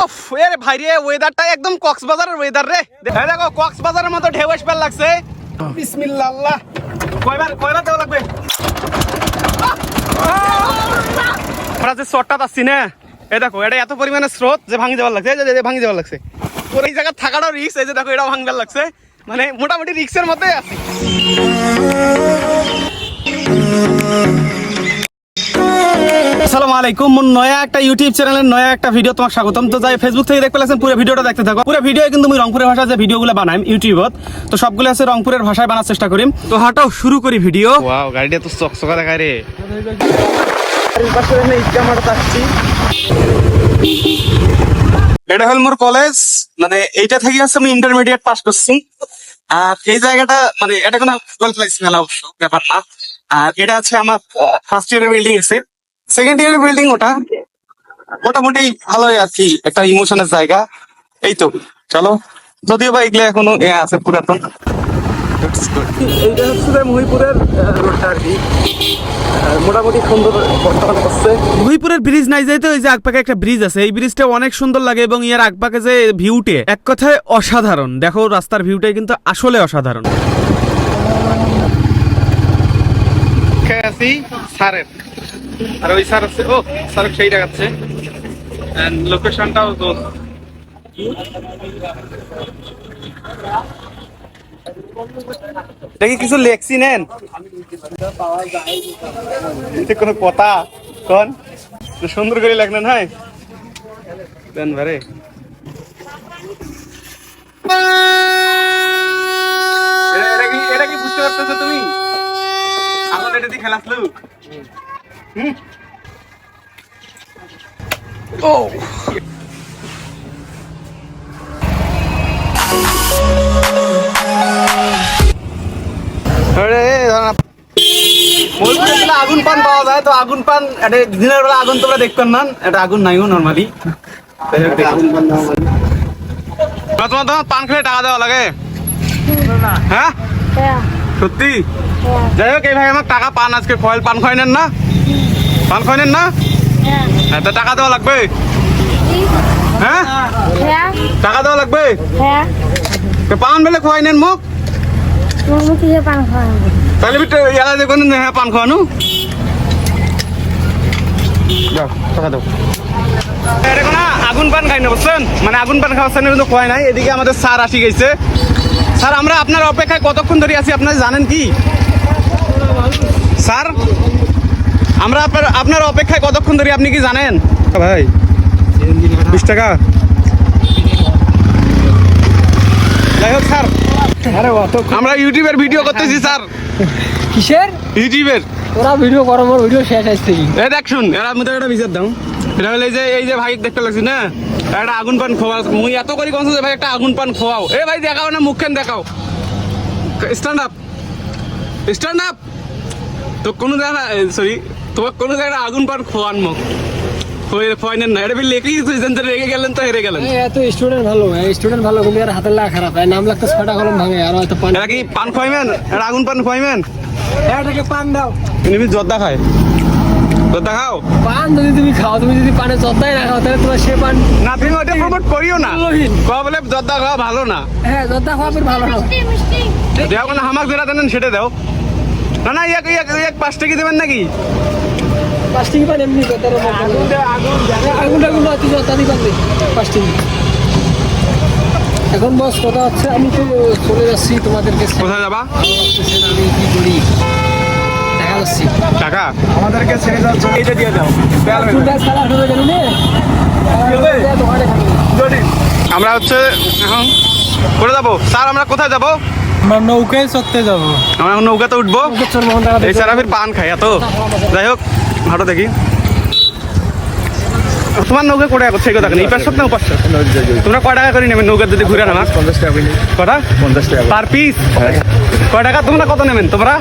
এর ভাই রে ওয়েদারটা একদম কক্সবাজারের ওয়েদার রে। দেখো, কক্সবাজারের মতো ঢেউ আসবার লাগছে। বিসমিল্লাহ। আল্লাহ কয়বার কয়বার দেওয়া লাগবে? আমরা যে শর্টটা পাচ্ছি না। এ দেখো, এটা এত পরিমাণে স্রোত যে ভাঙি যাওয়ার লাগছে যে- ভাঙি যাওয়ার লাগছে। ওর এই জায়গা থাকাটাও রিক্স এই যে দেখো, এটাও ভাঙবার লাগছে। মানে মোটামুটি রিক্সের মধ্যে আছি। আসসালামু আলাইকুম মোর নয়া একটা ইউটিউব চ্যানেলের নয়া একটা ভিডিও তোমার স্বাগতম। তো যাই ফেসবুক থেকে দেখতে পাচ্ছেন পুরো ভিডিওটা দেখতে থাকো। পুরো ভিডিও কিন্তু আমি রংপুরের ভাষায় যে ভিডিওগুলো বানাই ইউটিউবত তো সবগুলো আছে রংপুরের ভাষায় বানার চেষ্টা করি। তো হাঁটাও শুরু করি ভিডিও ওয়াও গাড়িটা তো চকচকা দেখায় রে। এটা হল মোর কলেজ মানে এইটা থেকে হচ্ছে আমি ইন্টারমিডিয়েট পাস করছি। আর এই জায়গাটা মানে এটা কোনো গল্প লাগছে না অবশ্য ব্যাপারটা। আর এটা আছে আমার ফার্স্ট ইয়ারের বিল্ডিং আছে সেকেন্ড ইয়ারের বিল্ডিং ওটা মোটামুটি ভালোই আর কি একটা ইমোশনের জায়গা। এই তো চলো। যদিও বা এগুলো এখনও এ আছে পুরাতন। এইটা হচ্ছে মহিপুরের রোডটা আর কি। মোটামুটি সুন্দর বর্তমানে করছে মহিপুরের ব্রিজ নাই যাইতে ওই যে আগপাকে একটা ব্রিজ আছে এই ব্রিজটা অনেক সুন্দর লাগে এবং ইয়ার আগপাকে যে ভিউটে এক কথায় অসাধারণ। দেখো রাস্তার ভিউটাই কিন্তু আসলে অসাধারণ। আছি স্যারের। আর ওই স্যার আছে ও স্যার সেই দেখাচ্ছে। লোকেশনটাও তো দেখি কিছু লেখছি নেন? কোনো কথা? কোন? সুন্দর করে লেখলেন হয়? দেন ভারে এটা- এটা কি- এটা কি বুঝতে পারতেছো তুমি? এটা দিয়ে ও। আগুন পান পাওয়া যায় তো আগুন পান এটা দিনের বেলা আগুন তোমরা দেখবেন না এটা আগুন নাইও নর্মালি তোমার তোমার পান খেলে টাকা দেওয়া লাগে। হ্যাঁ? হ্যাঁ। সত্যি? যাই হোক এই ভাই আমার টাকা পান আজকে। খয়েল পান খাই নেন না? পান খাই নেন না? হ্যাঁ। হ্যাঁ তা টাকা দেওয়া লাগবে? হ্যাঁ। টাকা দেওয়া লাগবে? হ্যাঁ। পান বেলে খোয়াই নেন মুখ তাহলে ইয়ালা দেখুন হ্যাঁ পান খাওয়ানো দাও টাকা দাও। আগুন পান খাই না বুঝছেন? মানে আগুন পান খাওয়াচ্ছেন কিন্তু খোয়াই নাই এদিকে আমাদের স্যার আসি গেছে। স্যার আমরা আপনার অপেক্ষায় কতক্ষণ ধরে আছি? আপনারা জানেন কি? স্যার আমরা আপনার আপনার অপেক্ষায় কতক্ষণ ধরে আপনি কি জানেন? ভাই বিশ টাকা। যাই হোক স্যার। আমরা ইউটিউবের ভিডিও করতেছি স্যার। কিসের? ইউটিউবের। ওরা ভিডিও করো মোর ভিডিও শেষ আসছে এই দেখ শুন এরা মধ্যে একটা বিচার দাও। এটা হলো এই যে এই যে ভাই দেখতে লাগছি না? একটা আগুন পান খোয়া মুই এত করি কনছো যে ভাই একটা আগুন পান খোয়াও এ ভাই দেখাও না মুখখান দেখাও। স্ট্যান্ড আপ স্ট্যান্ড আপ তো কোনো জায়গা সরি তোমার কোনো জায়গায় আগুন পান খোয়ান মুখ খোয়াইনেন না এটা লেখি সেন্টারে রেগে গেলেন তো হেরে গেলেন। এত স্টুডেন্ট ভালো স্টুডেন্ট ভালো কিন্তু এর হাতের লাগা খারাপ। নাম লাগতে ছটা কলম ভাঙে আর হয়তো পান এরা কি পান খোয়াইবেন এটা আগুন পান খোয়াইবেন এটাকে পান দাও। তুমি জর্দা খায়। জর্দা খাও? পান যদি তুমি খাও তুমি যদি পানে যত্নাই না খাও তাহলে তোমার সে পান না তুমি ওটা প্রমোট করিও না। কয়া বলে জর্দা খাওয়া ভালো না? হ্যাঁ যত্না খাওয়া ভালো না। দেও কোনো হামাক যেটা দেন সেটা দাও। না না ইয়াক ইয়াক ইয়াক পাঁচ টাকি দেবেন নাকি? প্লাস্টিক পান এমনি যত্নার আগুন। আগুন আগুন অতি দিবেন এখন বস কথা হচ্ছে আমি তো চলে যাচ্ছি তোমাদেরকে কোথায় যাবা? আমি কি করি দেখা টাকা আমাদেরকে ছেড়ে যাচ্ছ। এইটা দিয়ে দাও। আমরা হচ্ছে এখন করে যাব। স্যার আমরা কোথায় যাব? আমরা নৌকায় চড়তে যাব। আমরা নৌকাতে উঠবো। এই স্যার আমি পান খাই এত। যাই হোক ভালো দেখি। তোমার নৌকা কটা এগুলো দেখেন এই পাঁচশো না পাঁচশো তোমরা কয় টাকা করে নেবেন নৌকা যদি ঘুরে না পঞ্চাশ টাকা কটা? পঞ্চাশ টাকা পার পিস? কয় টাকা? তোমরা কত নেবেন? তোমরা?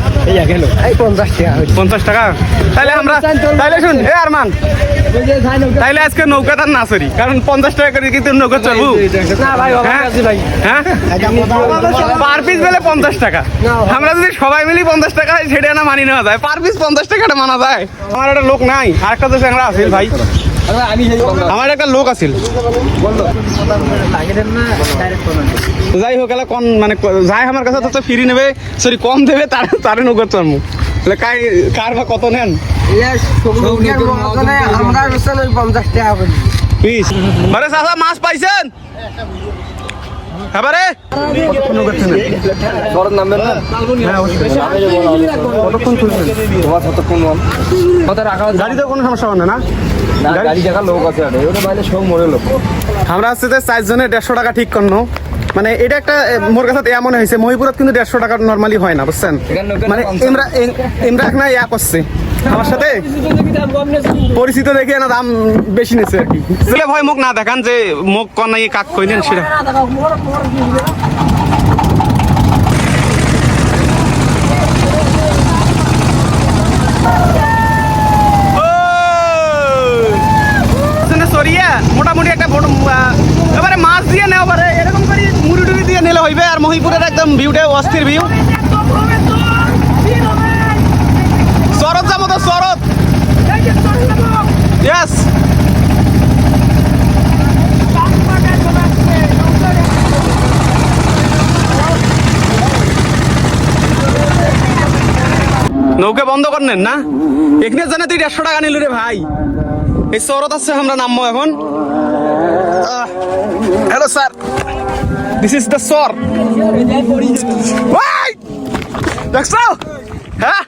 পঞ্চাশ টাকা। পঞ্চাশ টাকা তাহলে আমরা তাহলে শুন এ আরমান। তাইলে আজকে নৌকাটা না সরি কারণ পঞ্চাশ টাকা করে কিন্তু নৌকা চলবো। হ্যাঁ? হ্যাঁ? পার পিস বেলে পঞ্চাশ টাকা। আমরা যদি সবাই মিলি পঞ্চাশ টাকা সেটা না মানি নেওয়া যায়। পার পিস পঞ্চাশ টাকাটা মানা যায়। আমার একটা লোক নাই আরেকটা তো চ্যাংরা আছে ভাই। সেই আমার একটা লোক আছিল। যাই হোক এলা কন মানে যাই আমার কাছে তো ফ্রি নেবে সরি কম দেবে তার তারে নগর চর্ম কাই কার বা কত নেন? পঞ্চাশ টাকা মাছ পাইছেন? এবারে? গাড়িতে কোনো সমস্যা হবে না গাড়ি দেখা আমরা হচ্ছে যে চারজনে দেড়শো টাকা ঠিক করনো। মানে এটা একটা মোর কাছে এমন হয়েছে, মহিপুরত কিন্তু দেড়শো টাকা নর্মালি হয় না, বুঝছেন? মানে ইমরা এ- ইমরা না ইয়া করছে। আমার সাথে? পরিচিত দেখে না দাম বেশি নিচ্ছে আর কি। ছেলে মুখ না দেখান যে মুখ কনাই কাক কইলেন সেটা! সরিয়া, মোটামুটি একটা বড় এবারে মাছ দিয়ে নেওয়া এরকম করে মুড়ি টুড়ি দিয়ে নিলে হইবে, আর মহিপুরের একদম ভিউটা অস্থির ভিউ। শরৎ। ইয়েস নৌকা বন্ধ করলেন না? এখানে জানে তুই দেড়শো টাকা নিল রে ভাই। এই শরৎ আছে, আমরা নামবো এখন। Hello sir this is the সর দেখছ হ্যাঁ?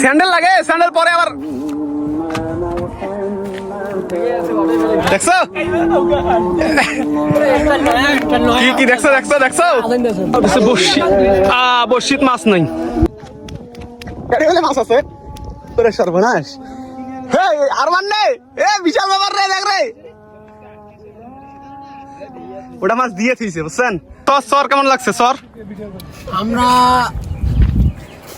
স্যান্ডেল লাগে স্যান্ডেল পরে আবার। দেখছ? কি কি দেখছ দেখছ দেখছ? আ মাছ নাই। গাড়ি হলে মাছ আছে। তোরে সর্বনাশ। হে আর মানে এ বিশাল ব্যাপার রে দেখ রে! ওটা মাছ দিয়ে থইছে বুঝছেন? তো সর কেমন লাগছে সর আমরা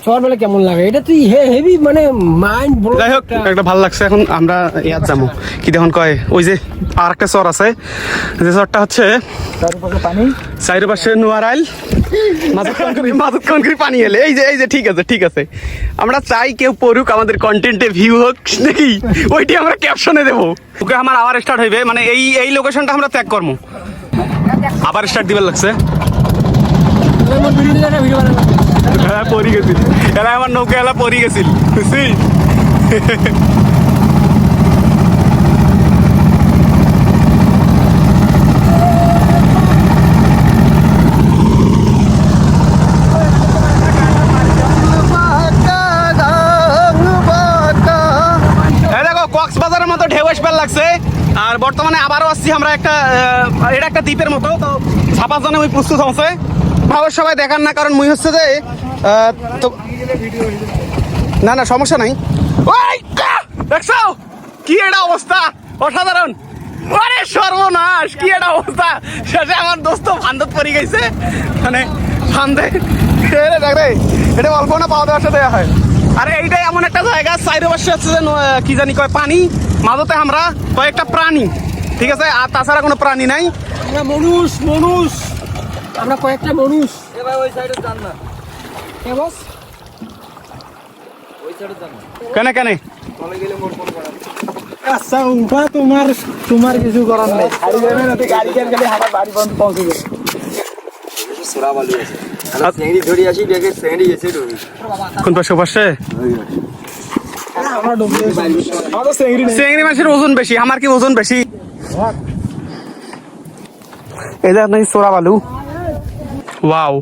শহর বলে কেমন লাগে? এটা তুই হেভি মানে মাইন্ড ব্লো যাই হোক একটা ভালো লাগছে। এখন আমরা ইয়াত যাব কি দেখুন কয় ওই যে আর একটা চর আছে। যে চরটা হচ্ছে চাইর পাশে নোয়ার আইল। মাঝত কনকরি পানি এলে। এই যে এই যে ঠিক আছে ঠিক আছে। আমরা চাই কেউ পড়ুক আমাদের কন্টেন্টে ভিউ হোক নাকি ওইটি আমরা ক্যাপশনে দেবো। ওকে আমার আবার স্টার্ট হইবে। মানে এই এই লোকেশনটা আমরা ত্যাগ করব। আবার স্টার্ট দিবার লাগছে। ভিডিও বানালাম। হ্যাঁ পরি গেছিল। এরা আমার নৌকা এলা পরি গেছিল। বুঝছি কক্সবাজারের মতো ঢেউ আসবার লাগছে। আর বর্তমানে আবারও আসছি আমরা একটা এটা একটা দ্বীপের মতো, তো ছাপার জন্য ওই প্রস্তুত হচ্ছে। ভাবে সবাই দেখান না, কারণ মুই হচ্ছে যে তো না না সমস্যা নাই! দেখছ? কি এটা অবস্থা? অসাধারণ। আরে সর্বনাশ কি এটা অবস্থা? শেষে আমার দোস্ত ফান্দত পড়ে গেছে। মানে ফান্দে দেখ রে এটা অল্প না পাওয়া দেওয়ার সাথে হয়। আরে এইটাই এমন একটা জায়গা সাইডে বসে হচ্ছে যে কি জানি কয় পানি। মাঝতে আমরা কয়েকটা প্রাণী ঠিক আছে? আর তাছাড়া কোনো প্রাণী নাই। আমরা মানুষ মানুষ। আমরা কয়েকটা মানুষ। এবার ওই সাইডে যান না। কেন কেন? আচ্ছা উঠা তোমার তোমার কিছু করার নেই। গাড়ি যাবে না গাড়ি গেলে গেলে? আমার বাড়ি পর্যন্ত পৌঁছে যাবে সোরা বালি আছে সেঙ্গি ধরে আসি দেখে সেঙ্গি এসে ঢুকি কোন পাশে পাশে? আমরা ডুবে আমার তো সেঙ্গি নেই। চিংড়ি মাছের ওজন বেশি আমার কি ওজন বেশি? এটা নাকি সোরা বালু। ওয়াও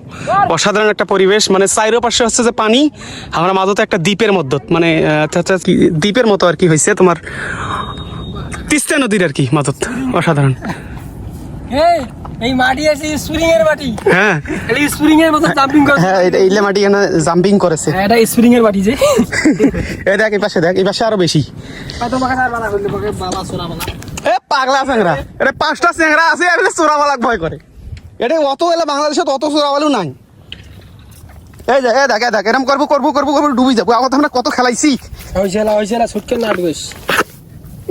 অসাধারণ একটা পরিবেশ। মানে চাইরো পাশে হচ্ছে যে পানি আমরা মাঝতে একটা দ্বীপের মধ্যে মানে আচ্ছা, আচ্ছা, দ্বীপের মতো আর কি হয়েছে তোমার তিস্তা নদীর আর কি মাঝত। অসাধারণ। এই এই মাটি আছে স্প্রিং এর মাটি। হ্যাঁ। এই স্প্রিং এর মতো জাম্পিং করে হ্যাঁ এটা ইলে মাটি এখানে জাম্পিং করেছে। এটা স্প্রিং এর মাটি যে। এই দেখ এই পাশে দেখ এই পাশে আরও বেশি। তোমাকে স্যার বানা করলে বাবা সোনা বানা এ পাগলা চ্যাংরা। এটা পাঁচটা চ্যাংরা আছে আর এটা চোরাবালাক ভয় করে। এটা অত এলে বাংলাদেশে অত চোরাবালু নাই। এই দেখ এই দেখ এই দেখ এরকম করব করব করব করব ডুবি যাব। আগত আমরা কত খেলাইছি। হয়েছে না ছুটকে না ডুবেস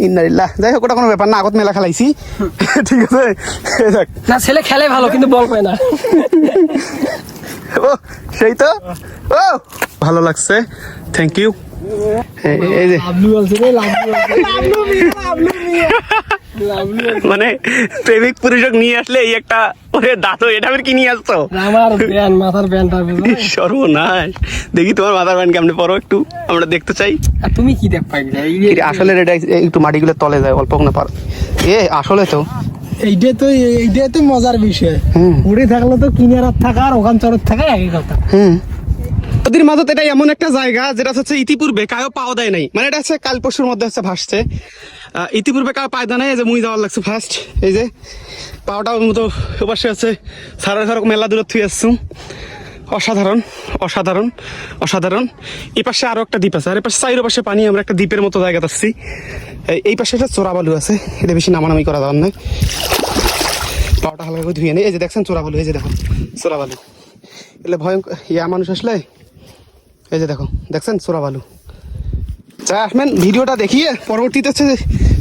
ইন্নারিল্লাহ যাই হোক ওটা কোনো ব্যাপার না আগত মেলা খেলাইছি। ঠিক আছে? দেখ। না ছেলে খেলে ভালো কিন্তু বল পায় না। ও সেই তো? ও ভালো লাগছে। থ্যাংক ইউ এই যে। মানে প্রেমিক পুরুষক নিয়ে আসলে এই একটা ওরে দাঁত এটা আবার কি নিয়ে আসছো? আমার ব্যান মাথার ব্যানটা সর্বনাশ। দেখি তোমার মাথার ব্যান্ড কেমনে পরো একটু আমরা দেখতে চাই। আর তুমি কি দেখ এটা আসলে এটা একটু মাটিগুলো তলে যায় অল্প না পার এ আসলে তো। এইটা তো এইটা তো মজার বিষয়। হুম। উড়ে থাকলে তো কিনারাত থাকা আর ওখান চরত থাকা একই কথা। হুম। নদীর মাঝত এটা এমন একটা জায়গা, যেটা হচ্ছে ইতিপূর্বে কায়ও পাওয়া দেয় নাই। মানে এটা হচ্ছে কাল পরশুর মধ্যে হচ্ছে ভাসছে। ইতিপূর্বে কাউ পায়দা নাই, এই যে মুই যাওয়ার লাগছে ফার্স্ট এই যে পাওয়াটা মতো ওপাশে আছে সারা সারা মেলা দূরত থুই আসছু অসাধারণ অসাধারণ অসাধারণ। এই পাশে আরও একটা দ্বীপ আছে, আর এই পাশে চাইরো পাশে পানি, আমরা একটা দ্বীপের মতো জায়গা আসছি এই- পাশে একটা চোরাবালু আছে, এটা বেশি নামানামি করা যাওয়ার নয় পাওয়াটা হালকা করে ধুয়ে নেই এই যে দেখছেন চোরাবালু, এই যে দেখুন, চোরাবালু। এলে ভয়ঙ্কর ইয়া মানুষ আসলে? এই যে দেখো দেখছেন চোরাবালু যা আসবেন ভিডিওটা দেখিয়ে পরবর্তীতে হচ্ছে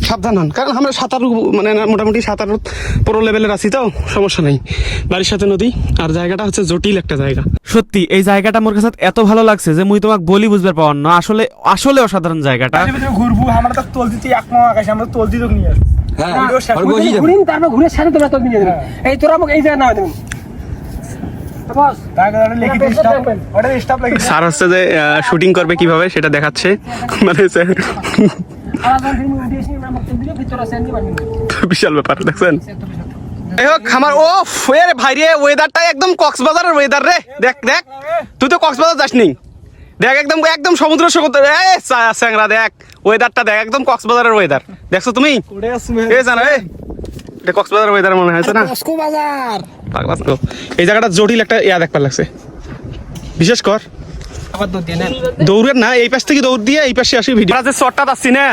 সাবধান হন। কারণ আমরা সাঁতার মানে মোটামুটি সাঁতার পুরো লেভেলের আছি তো সমস্যা নেই। বাড়ির সাথে নদী আর জায়গাটা হচ্ছে জটিল একটা জায়গা। সত্যি এই জায়গাটা মোর কাছে এত ভালো লাগছে যে মুই তোমাকে বলি বুঝবার পাওয়ার না। আসলে আসলে অসাধারণ জায়গাটা। ঘুরবো আমরা তো তোল দিচ্ছি এক মা আকাশে আমরা তোল দিতে নিয়ে আসব। হ্যাঁ তারপর ঘুরে সাথে তোমরা তো নিয়ে যাবেন এই তোরা আমাকে এই জায়গায় নামা দেবেন বস তাকে ওটা লিখে দিই স্টপ ওটা স্টপ লাগিয়ে স্যার হচ্ছে যে শুটিং করবে কীভাবে সেটা দেখাচ্ছে। মানে বিশাল ব্যাপার দেখছেন? যাই হোক আমার ও ভাই রে ওয়েদারটা একদম কক্সবাজারের ওয়েদার রে। দেখ দেখ তুই তো কক্সবাজার যাসনি। দেখ একদম একদম সমুদ্র সৈকত স্যাংরা দেখ ওয়েদারটা দেখ একদম কক্সবাজারের ওয়েদার দেখছ তুমি? এ জানো এ। এটা কক্সবাজারের ওয়েদার মনে হয়েছে না? কসকো বাজার তো। এই জায়গাটা জটিল একটা ইয়া দেখবার লাগছে। বিশেষ কর। দৌড়ের না এই পাশ থেকে দৌড় দিয়ে এই পাশে আসি ভিডিও যে শর্টটা পাচ্ছি না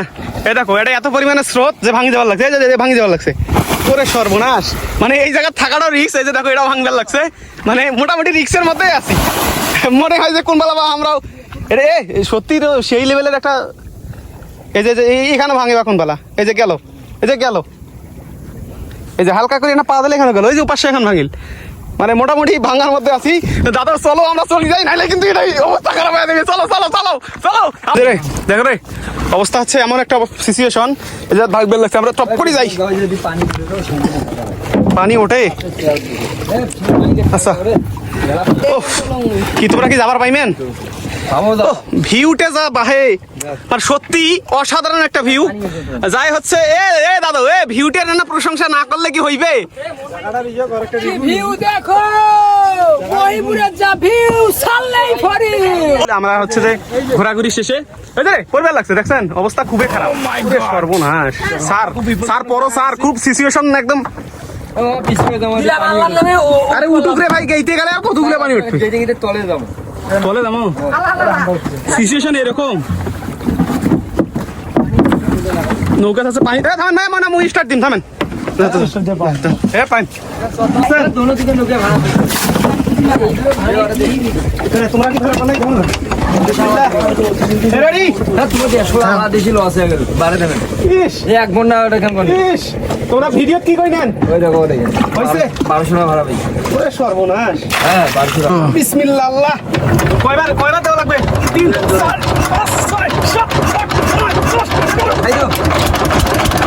এ দেখো এটা এত পরিমাণে স্রোত যে ভাঙি যাওয়ার লাগছে। এই ভাঙি যাওয়ার লাগছে। ওরে সর্বনাশ। মানে এই জায়গা থাকাটাও রিক্স এই যে দেখো এটাও ভাঙবার লাগছে। মানে মোটামুটি রিক্সের মধ্যেই আছি। মনে হয় যে কোন বেলা বা আমরাও এটা এ সত্যি তো সেই লেভেলের একটা এই যে এই- এখানে ভাঙে বা কোন বেলা? এই যে গেল। এই যে গেল। এই যে হালকা করে না পা দিলে এখানে গেল। ওই যে উপাসে এখন ভাঙিল। মানে মোটামুটি ভাঙার মধ্যে আছি। দাদা চলো আমরা চলে যাই নাইলে কিন্তু এটাই অবস্থা খারাপ হয়ে যাবে। চলো চলো চলো চলো। রে দেখো রে। অবস্থা হচ্ছে এমন একটা সিচুয়েশন এই যে ভাগ ভাগবেল লাগছে আমরা টপ করে যাই। পানি ওঠে? আচ্ছা। কি তোমরা কি যাবার পাইমেন। ভিউটা যা বাহে। আর সত্যি অসাধারণ একটা ভিউ। যাই হচ্ছে এ এ দাদা এ ভিউটার না প্রশংসা না করলে কি হইবে? ভিউ দেখো মহিপুরের যা ভিউ সাল্লাই ফরি। আমরা হচ্ছে যে ঘোরাঘুরি শেষে এই যে পরিবার লাগছে দেখছেন? অবস্থা খুবই খারাপ। ওরে সর্বনাশ। স্যার স্যার পরো স্যার খুব সিচুয়েশন একদম আরে উঠুক রে ভাই গেইতে গেলে আর কতগুলো পানি উঠবে? তলে যাব। বলে দামো সিচুয়েশন এরকম। নৌকা আছে পানি না মানে মুই স্টার্ট দিন থামেন। এ পানি। দোনো দিকে লোকে ভাড়া তোমরা ভিডিও কি কই নেন ওই দেখো ওই হইছে 1200 টাকা ভাড়া ভাই ওরে সর্বনাশ হ্যাঁ 1200 টাকা বিসমিল্লাহ আল্লাহ কয়বার কয়বার দেওয়া লাগবে 3 4 5 6 7 8 9 10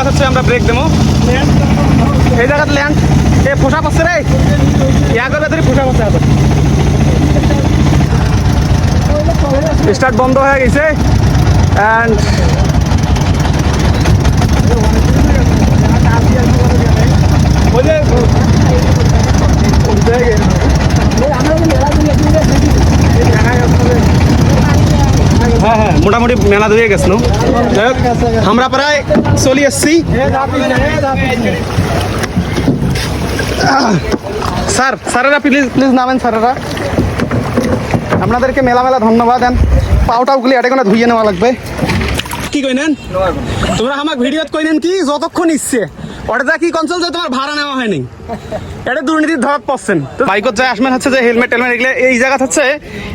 জায়গা হচ্ছে আমরা ব্রেক দেবো। এই জায়গাতে ল্যান্ড এ পোশাক আছে রে। ইয়া করবে তুই পোশাক আছে হাতে স্টার্ট বন্ধ হয়ে গেছে। অ্যান্ড আমরা হ্যাঁ হ্যাঁ মোটামুটি মেলা ধরে গেছিল। যাই হোক, আমরা প্রায় চলে এসছি। স্যার স্যারেরা প্লিজ প্লিজ নামেন স্যারেরা। আপনাদেরকে মেলা মেলা ধন্যবাদ দেন। পাউটাউগুলি এটা কোনো ধুইয়ে নেওয়া লাগবে। কি কইনেন? তোমরা আমাকে ভিডিওত কইনেন কি যতক্ষণ ইচ্ছে। ওটা কি কনসল যে তোমার ভাড়া নেওয়া হয়নি। এটা দুর্নীতির ধরাত পড়ছেন। তো বাইকত যায় আসবেন হচ্ছে যে হেলমেট টেলমেট এগুলো এই জায়গা হচ্ছে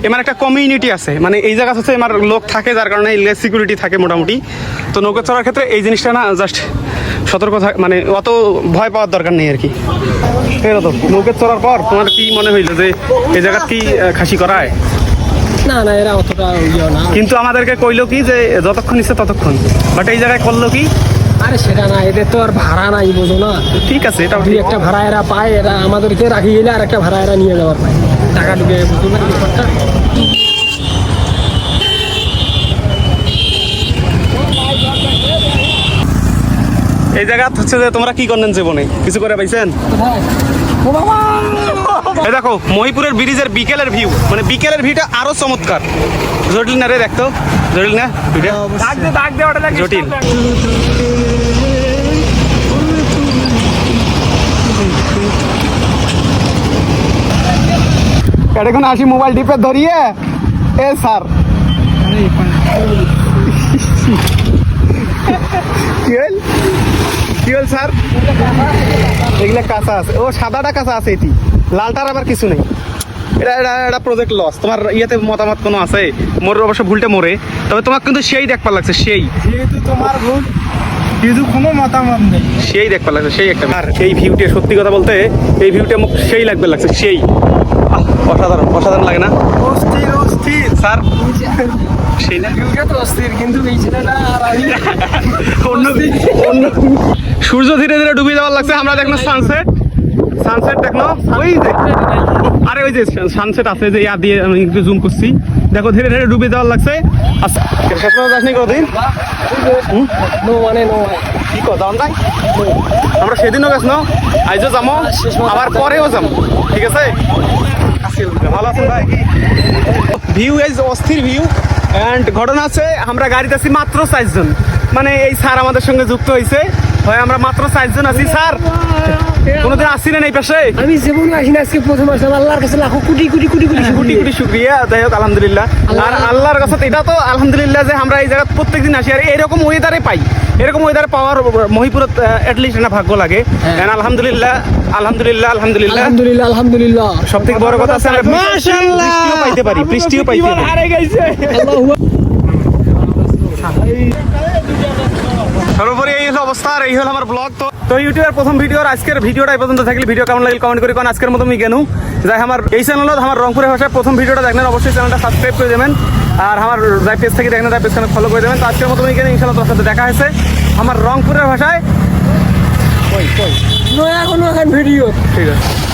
এমার একটা কমিউনিটি আছে। মানে এই জায়গা হচ্ছে এমার লোক থাকে যার কারণে এগুলো সিকিউরিটি থাকে মোটামুটি। তো নৌকা চড়ার ক্ষেত্রে এই জিনিসটা না জাস্ট সতর্ক থাক মানে অত ভয় পাওয়ার দরকার নেই আর কি। তো নৌকা চড়ার পর তোমার কি মনে হইল যে এই জায়গা কি খাসি করায়? না না এরা অতটা ইয়ে কিন্তু আমাদেরকে কইলো কি যে যতক্ষণ ইচ্ছে ততক্ষণ। বাট এই জায়গায় করল কি আরে সেটা না এদের তো আর ভাড়া নাই বোঝো না। ঠিক আছে এটা দুই একটা ভাড়া এরা পায় এরা আমাদেরকে রাখি গেলে আর একটা ভাড়া এরা নিয়ে যাওয়ার পায়। টাকা ঢুকে বুঝতে পারি ব্যাপারটা। এই জায়গা হচ্ছে যে তোমরা কি করলেন জীবনে? কিছু করে পাইছেন? এই দেখো মহিপুরের ব্রিজের বিকেলের ভিউ। মানে বিকেলের ভিউটা আরও চমৎকার। জটিল না রে দেখতো। জটিল না? জটিল। এখন আসি মোবাইল টিপে ধরিয়ে? এ স্যার। কি হল স্যার? এগুলা কাঁচা আছে। ও সাদাটা কাঁচা আছে এটি। লালটার আবার কিছু নেই। এটা এটা এটা প্রজেক্ট লস তোমার ইয়েতে মতামত কোনো আছে? মোর অবশ্য ভুলটা মোরে। তবে তোমার কিন্তু সেই দেখবার লাগছে সেই। যেহেতু তোমার ভুল কিন্তু কোনো মতামত নেই। সেই দেখবার লাগছে সেই একটা আর এই ভিউটা সত্যি কথা বলতে এই ভিউটা মোক সেই লাগবে লাগছে সেই। অসাধারণ অসাধারণ লাগে না? অস্থির অস্থির। স্যার? সেই না। তো অস্থির কিন্তু এই ছেলেটা আর অন্য অন্য সূর্য ধীরে ধীরে ডুবে যাওয়ার লাগছে আমরা দেখলাম সানসেট সানসেট দেখল ওই আরে ওই যে সানসেট আছে যে, ইয়া দিয়ে আমি একটু জুম করছি। দেখো, ধীরে ধীরে ডুবে যাওয়ার লাগছে। আচ্ছা নাই? আমরা সেদিনও গেছ না আইজও যাব আবার পরেও যাব ঠিক আছে? ভিউ ইজ অস্থির ভিউ অ্যান্ড ঘটনা আছে আমরা গাড়িতে আছি মাত্র চারজন। মানে এই স্যার আমাদের সঙ্গে যুক্ত হয়েছে। হয় আমরা মাত্র চারজন আছি, স্যার। কোনোদিন আসছিলেন এই পাশে? আমি জীবনে আজকে প্রথম আসলাম। আল্লাহর কাছে লাখো কোটি কোটি কোটি কোটি কোটি কোটি শুক্রিয়া। যাই হোক আলহামদুলিল্লাহ। আর আল্লাহর কাছে এটা তো আলহামদুলিল্লাহ যে আমরা এই জায়গা প্রত্যেকদিন আসি। আর এরকম ওয়েদারে পাই। এরকম ওয়েদার পাওয়ার মহিপুরত অ্যাটলিস্ট না ভাগ্য লাগে। And আলহামদুলিল্লাহ আলহামদুলিল্লাহ আলহামদুলিল্লাহ। আলহামদুলিল্লাহ আলহামদুলিল্লাহ। সব থেকে বড় কথা আছে আমরা বৃষ্টিও পাইতে পারি বৃষ্টিও পাইতে পারি। গেছে। হলো অবস্থা আর এই হল আমার ব্লগ তো তো ইউটিউবের প্রথম ভিডিও আর আজকের ভিডিওটা এই পর্যন্ত। থাকলে ভিডিও কেমন লাগলে কমেন্ট করি কারণ আজকের মতো আমি গেনু। যাই আমার এই চ্যানেলত আমার রংপুরের ভাষায় প্রথম ভিডিওটা দেখলেন অবশ্যই চ্যানেলটা সাবস্ক্রাইব করে দেবেন। আর আমার যাই পেজ থেকে দেখেন তার চ্যানেল ফলো করে দেবেন। তো আজকের মতো আমি গেলে ইনশাল্লাহ তোর সাথে দেখা হয়েছে। আমার রংপুরের ভাষায় নয়া কোনো এখন ভিডিও ঠিক আছে।